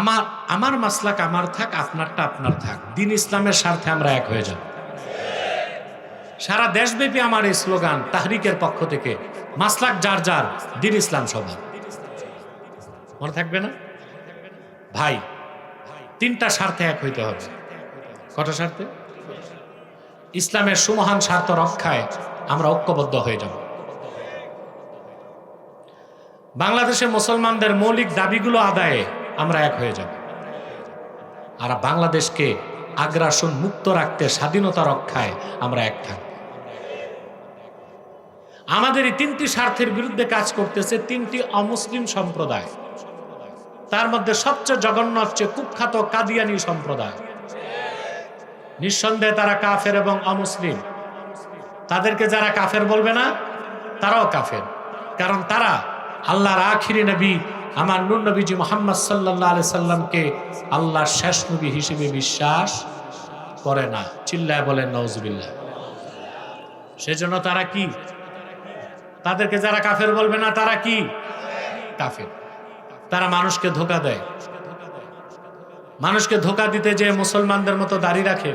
আমার আমার মাসলাক আমার থাক, আপনারটা আপনার থাক। দিন ইসলামের স্বার্থে আমরা এক হয়ে যাব। সারা দেশব্যাপী আমার এই স্লোগান তাহরিকের পক্ষ থেকে, মাসলাক যার যার, দিন ইসলাম সবার। মনে থাকবে না? ভাই, তিনটা স্বার্থে এক হইতে হবে। কটা স্বার্থে? ইসলামের সুমহান স্বার্থ রক্ষায় আমরা ঐক্যবদ্ধ হয়ে যাব। বাংলাদেশে মুসলমানদের মৌলিক দাবিগুলো আদায়ে আমরা এক হয়ে যাব। আর বাংলাদেশকে আগ্রাসন মুক্ত রাখতে, স্বাধীনতা রক্ষায় আমরা এক থাকব। আমাদের এই তিনটি স্বার্থের বিরুদ্ধে কাজ করতেছে তিনটি অমুসলিম সম্প্রদায়। তার মধ্যে সবচেয়ে জঘন্য হচ্ছে কুখ্যাত কাদিয়ানি সম্প্রদায়। নিঃসন্দেহে তারা কাফের এবং অমুসলিম। তাদেরকে যারা কাফের বলবে না, তারাও কাফের। কারণ তারা আল্লাহর আখিরি নবী আমার নুর নবীজি মোহাম্মদ সাল্লাহ আলি সাল্লামকে আল্লাহর শেষ নবী হিসেবে বিশ্বাস করে না, চিল্লায় বলেন নওজবিল্লা সেজন্য তারা কি? তাদেরকে যারা কাফের বলবে না, তারা কি? কাফের। তারা মানুষকে ধোকা দেয়। মানুষকে ধোকা দিতে যে মুসলমানদের মতো দাড়ি রাখে,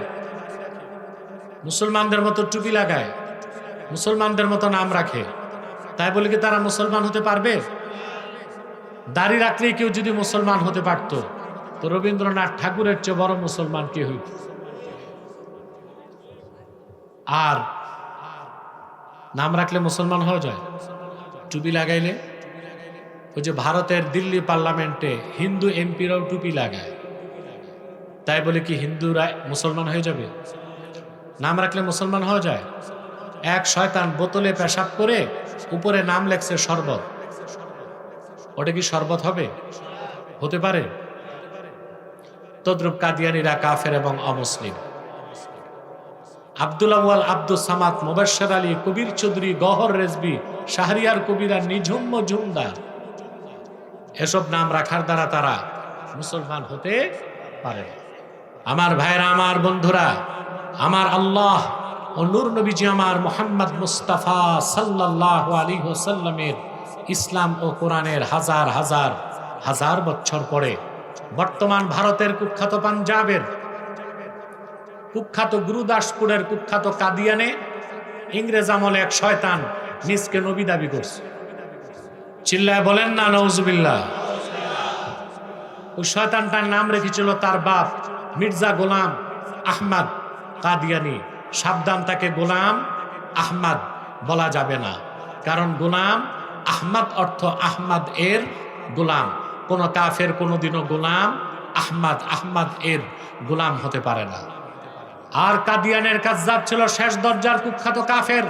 মুসলমানদের মতো টুপি লাগায়, মুসলমানদের মতো নাম রাখে। তাই বলে কি তারা মুসলমান হতে পারবে? দাড়ি রাখলেই কেউ যদি মুসলমান হতে পারত, তো রবীন্দ্রনাথ ঠাকুরের চেয়ে বড় মুসলমান কে হইত? আর নাম রাখলে মুসলমান হওয়া যায়? টুপি লাগাইলে? ওই যে ভারতের দিল্লি পার্লামেন্টে হিন্দু এমপিরাও টুপি লাগায়। তাই বলে কি হিন্দুরা মুসলমান হয়ে যাবে? নাম রাখলে মুসলমান হওয়া যায়? এক শয়তান বোতলে পেশাব করে উপরে নাম লেখছে শরবত। ওটা কি শরবত হবে? হতে পারে। তদ্রুপ কাদিয়ানিরা কাফের এবং অমুসলিম। আব্দুল আওয়াল আব্দুল সামাদ, মুবাশশার আলী, কবির চৌধুরী, গহর রেজবি, শাহরিয়ার কবিরা, নিঝুম মজুমদার এসব নাম রাখার দ্বারা তারা মুসলমান হতে পারে আমার ভাইরা আমার বন্ধুরা, আমার আল্লাহ ও নূর নবীজি আমার মোহাম্মদ মুস্তাফা সাল্লাহ আলী সাল্লামের ইসলাম ও কোরআনের হাজার হাজার হাজার বছর পরে বর্তমান ভারতের কুখ্যাত পাঞ্জাবের কুখ্যাত গুরুদাসপুরের কুখ্যাত কাদিয়ানে ইংরেজ আমলে এক শয়তান নিজকে নবী দাবি করছে। চিল্লায় বলেন না নওজুবিল্লাহ ওই শয়তানটার নাম রেখেছিল তার বাপ মির্জা গোলাম আহমদ কাদিয়ানি। সাবধান, তাকে গোলাম আহমদ বলা যাবে না। কারণ গোলাম আহমদ অর্থ আহমদ এর গোলাম। কোন কাফের কোনোদিনও গোলাম আহমদ আহমদ এর গোলাম হতে পারে না। আর কাদিয়ানের কাজ্জাব ছিল শেষ দরজার কুখ্যাত কাফের।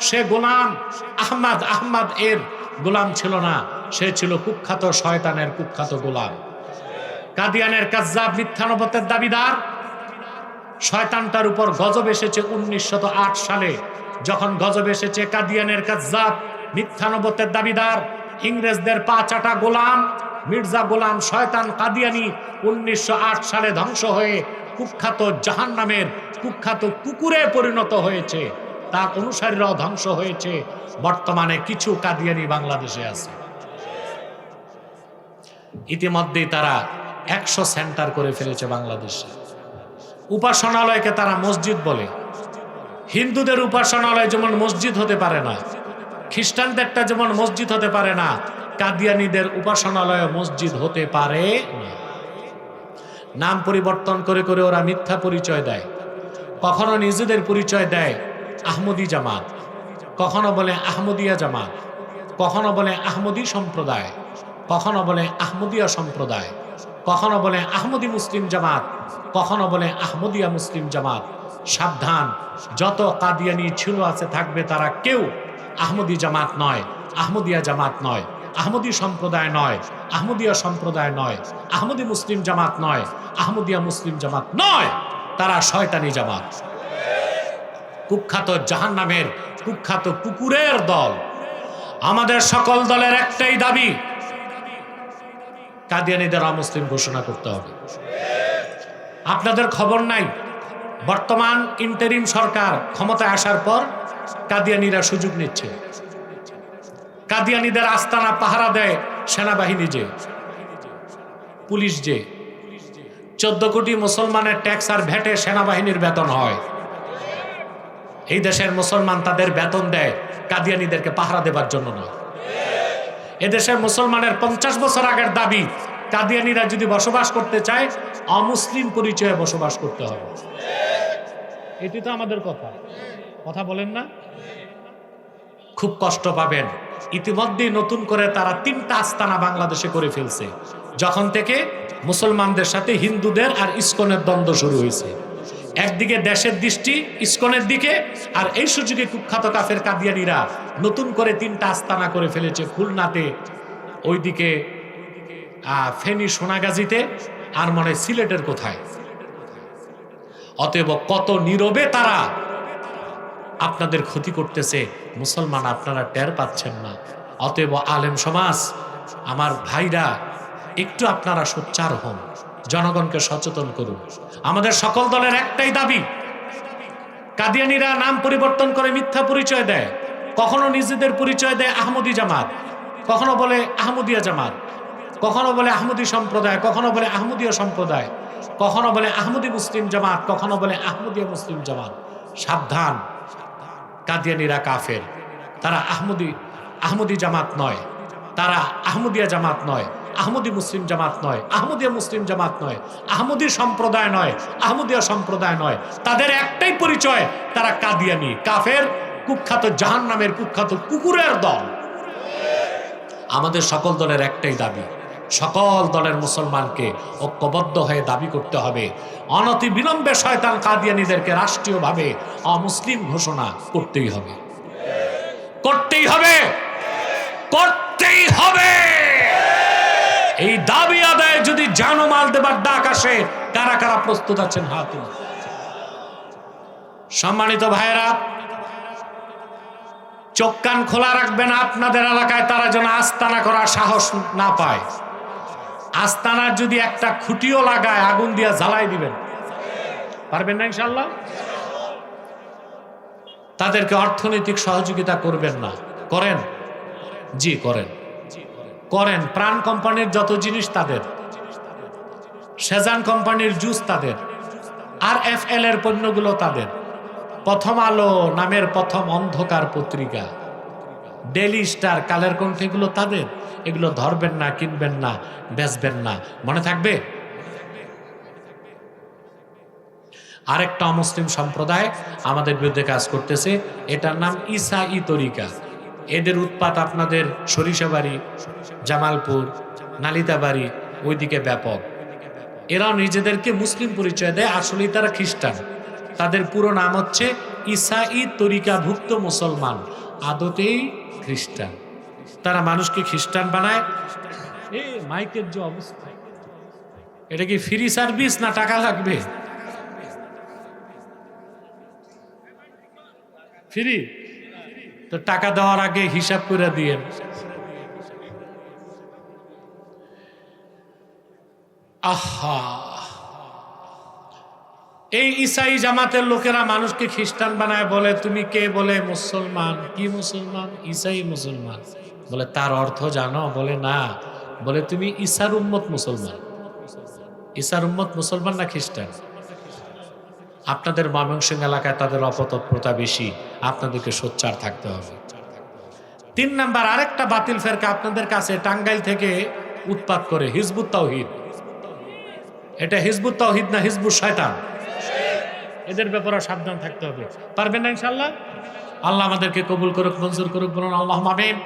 সে গোলাম আহমদ আহমদ এর গোলাম ছিল না। সে ছিল কুখ্যাত শয়তানের কুখ্যাত গোলাম। কাদিয়ানের কাজ্জাব মিথ্যানবতের দাবিদার। শয়তানটার উপর গজব এসেছে উনিশশত সালে। যখন গজব এসেছে কাদিয়ানের কাজ্জাব মিথ্যানবতের দাবিদার, ইংরেজদের পা চাটা গোলাম, মির্জা গোলাম শয়তান কাদিয়ানি উনিশশো আট সালে ধ্বংস হয়ে কুখ্যাত জাহান নামের কুখ্যাত কুকুরে পরিণত হয়েছে। তার অনুসারীরাও ধ্বংস হয়েছে। বর্তমানে কিছু কাদিয়ানি বাংলাদেশে আছে। ইতিমধ্যেই তারা একশো সেন্টার করে ফেলেছে বাংলাদেশে উপাসনালয়কে তারা মসজিদ বলে। হিন্দুদের উপাসনালয় যেমন মসজিদ হতে পারে না খ্রিস্টানদেরটা যেমন মসজিদ হতে পারে না, কাদিয়ানিদের উপাসনালয় মসজিদ হতে পারে নাম পরিবর্তন করে করে ওরা মিথ্যা পরিচয় দেয়। কখনো নিজেদের পরিচয় দেয় আহমদি জামাত, কখনো বলে আহমদিয়া জামাত, কখনো বলে আহমদি সম্প্রদায়, কখনো বলে আহমদিয়া সম্প্রদায়, কখনো বলে আহমদি মুসলিম জামাত, কখনো বলে আহমদিয়া মুসলিম জামাত। সাবধান, যত কাদিয়ানি ছিল আছে থাকবে তারা কেউ আহমদি জামাত নয়, আহমদিয়া জামাত নয়, আহমদি সম্প্রদায় নয়, আহমদিয়া সম্প্রদায় নয়, আহমদি মুসলিম জামাত নয়, আহমদিয়া মুসলিম জামাত নয়, তারা শয়তানি জামাত। কুখ্যাত জাহান নামের কুখ্যাত কুকুরের দল। আমাদের সকল দলের একটাই দাবি, কাদিয়ানিদের অমুসলিম ঘোষণা করতে হবে। আপনাদের খবর নাই, বর্তমান ইন্টারিম সরকার ক্ষমতায় আসার পর কাদিয়ানিরা সুযোগ নিচ্ছে। কাদিয়ানিদের আস্তানা পাহারা দেয় সেনাবাহিনী যে, পুলিশ যে। চোদ্দ কোটি মুসলমানের ট্যাক্স আর ভ্যাটে সেনাবাহিনীর বেতন হয়। এই দেশের মুসলমান তাদের বেতন দেয় কাদিয়ানিদেরকে পাহারা দেবার জন্য নয়। এদেশের মুসলমানের পঞ্চাশ বছর আগের দাবি, কাদিয়ানিরা যদি বসবাস করতে চায়, অমুসলিম পরিচয়ে বসবাস করতে হবে। এটি তো আমাদের কথা। কথা বলেন না। খুব কষ্ট পাবেন। ইতিমধ্যেই নতুন করে তারা তিনটা আস্তানা বাংলাদেশে করে ফেলছে। যখন থেকে মুসলমানদের সাথে হিন্দুদের আর ইস্কনের দ্বন্দ্ব শুরু হয়েছে। একদিকে দেশের দৃষ্টি ইস্কনের দিকে, আর এই সুযোগে কুখ্যাত কাফের কাদিয়ানিরা নতুন করে তিনটা আস্তানা করে ফেলেছে খুলনাতে। ওইদিকে ফেনী সোনাগাজীতে, আর মনে সিলেটের কোথায়। অতএব কত নীরবে তারা আপনাদের ক্ষতি করতেছে, মুসলমান আপনারা টের পাচ্ছেন না। অতএব আলেম সমাজ, আমার ভাইরা, একটু আপনারা সোচ্চার হন, জনগণকে সচেতন করুন। আমাদের সকল দলের একটাই দাবি, কাদিয়ানিরা নাম পরিবর্তন করে মিথ্যা পরিচয় দেয়। কখনো নিজেদের পরিচয় দেয় আহমদি জামাত, কখনো বলে আহমদিয়া জামাত, কখনো বলে আহমদি সম্প্রদায়, কখনো বলে আহমদীয় সম্প্রদায়, কখনো বলে আহমদি মুসলিম জামাত, কখনো বলে আহমদীয় মুসলিম জামাত। সাবধান কাদিয়ানিরা কাফের। তারা আহমদি আহমদি জামাত নয়। তারা আহমদিয়া জামাত নয়, আহমদি মুসলিম জামাত নয়, আহমদিয়া মুসলিম জামাত নয়, আহমদি সম্প্রদায় নয়, আহমদিয়া সম্প্রদায় নয়। তাদের একটাই পরিচয়, তারা কাদিয়ানি। কাফের কুখ্যাত জাহান নামের কুখ্যাত কুকুরের দল। আমাদের সকল দলের একটাই দাবি সকল দলের মুসলমানকে ঐক্যবদ্ধ হয়ে দাবি করতে হবে। অনতি বিলম্বে শয়তান কাদিয়ানিদেরকে রাষ্ট্রীয়ভাবে অমুসলিম ঘোষণা করতেই হবে। করতেই হবে! করতেই হবে! এই দাবি আদায় যদি জানো মাল দেবার ডাক আসে, কারা কারা প্রস্তুত আছেন? হাতুন সম্মানিত ভাইয়েরা, চোখ কান খোলা রাখবেন, আপনাদের এলাকায় তারা যেন আস্তানা করার সাহস না পায়। আস্তানার যদি একটা খুঁটিও লাগায়, আগুন দিয়া জ্বালাই দিবেন। পারবেন না ইনশাল্লাহ তাদেরকে অর্থনৈতিক সহযোগিতা করবেন না। করেন? জি, করেন। করেন। প্রাণ কোম্পানির যত জিনিস তাদের। সেজান কোম্পানির জুস তাদের। আর এফ এল এর পণ্যগুলো তাদের। প্রথম আলো নামের প্রথম অন্ধকার পত্রিকা। ডেলি স্টার কালের কণ্ঠ এগুলো তাদের? এগুলো ধরবেন না, কিনবেন না, বেচবেন না। মনে থাকবে? আরেকটা অমুসলিম সম্প্রদায় আমাদের বিরুদ্ধে কাজ করতেছে, এটার নাম ইসা ই তরিকা। এদের উৎপাত আপনাদের সরিষাবাড়ি, জামালপুর, নালিতাবাড়ি, ওইদিকে ব্যাপক। এরাও নিজেদেরকে মুসলিম পরিচয় দেয়, আসলেই তারা খ্রিস্টান। তাদের পুরো নাম হচ্ছে ইসাই তরিকাভুক্ত মুসলমান। আদতেই খ্রিস্টান। তারা মানুষকে খ্রিস্টান বানায়। এ মাইকের যে অবস্থা। এটা কি ফ্রি সার্ভিস না টাকা লাগবে? ফ্রি? তো টাকা দেওয়ার আগে হিসাব করে দিয়ে আহা! এই ইসাই জামাতের লোকেরা মানুষকে খ্রিস্টান বানায় বলে, তুমি কে? বলে, মুসলমান। কি মুসলমান? ইসাই মুসলমান। বলে, তার অর্থ জানো? বলে, না। বলে, তুমি ইসার উম্মত মুসলমান। ইসার উম্মত মুসলমান না খ্রিস্টান? আপনাদের ময়মনসিংহ এলাকায় তাদের অপতৎপ্রতা বেশি। আপনাদেরকে সোচ্চার থাকতে হবে। তিন নাম্বার, আরেকটা বাতিল ফেরকা আপনাদের কাছে টাঙ্গাইল থেকে উৎপাত করে, হিজবুত তাওহিদ। এটা হিজবুত তাওহিদ না হিজবুত শয়তান? এদের ব্যাপারে সাবধান থাকতে হবে। পারবেন না ইনশাল্লাহ আল্লাহ আমাদেরকে কবুল করুক, মঞ্জুর করুক, বলুন আল্লাহ মামিন